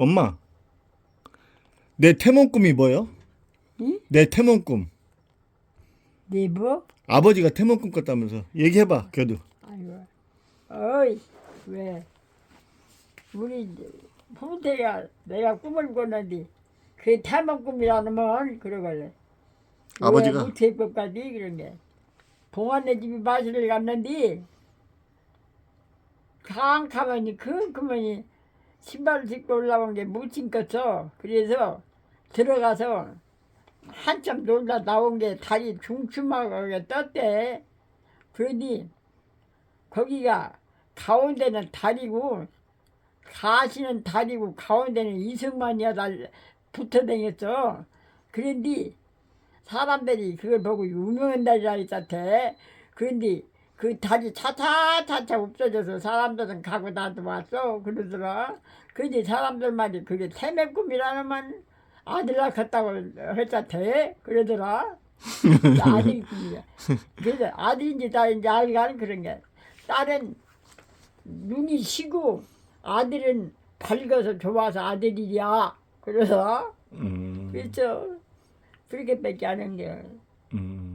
엄마. 내 태몽 꿈이 뭐요? 응? 내 태몽 꿈. 네 뭐? 아버지가 태몽 꿈 꿨다면서. 얘기해봐, 걔도. 아이고. 어이, 왜? 우리 후대가 내가 꿈을 꿨는데 그 태몽 꿈이라는 건 그러길래. 아버지가? 왜 못할 것까지 그런 게. 동안네 집에 마실을 갔는데 캄캄하니 컴컴하니 신발을 신고 올라온 게 못 신겠어. 그래서 들어가서 한참 놀다 나온 게 다리 중추막하게 떴대. 그러니 거기가 가운데는 다리고 가시는 다리고 가운데는 이승만이야 날 붙어 다녔어. 그런데 사람들이 그걸 보고 유명한 다리라 했다대. 그런데 그 다리 차차차차 없어져서 사람들은 가고 나도 왔어. 그러더라. 그런데 사람들 말이 그게 태매꿈이라는 만 아들 낳았다고 했다대. 그러더라. 아들 꿈이야. 그래서 아들인지 딸인지 알가는 그런 게. 딸은 눈이 시고 아들은 밝아서 좋아서 아들이야. 그래서 음. 그렇죠. 그렇게밖에 안 한 게. 음.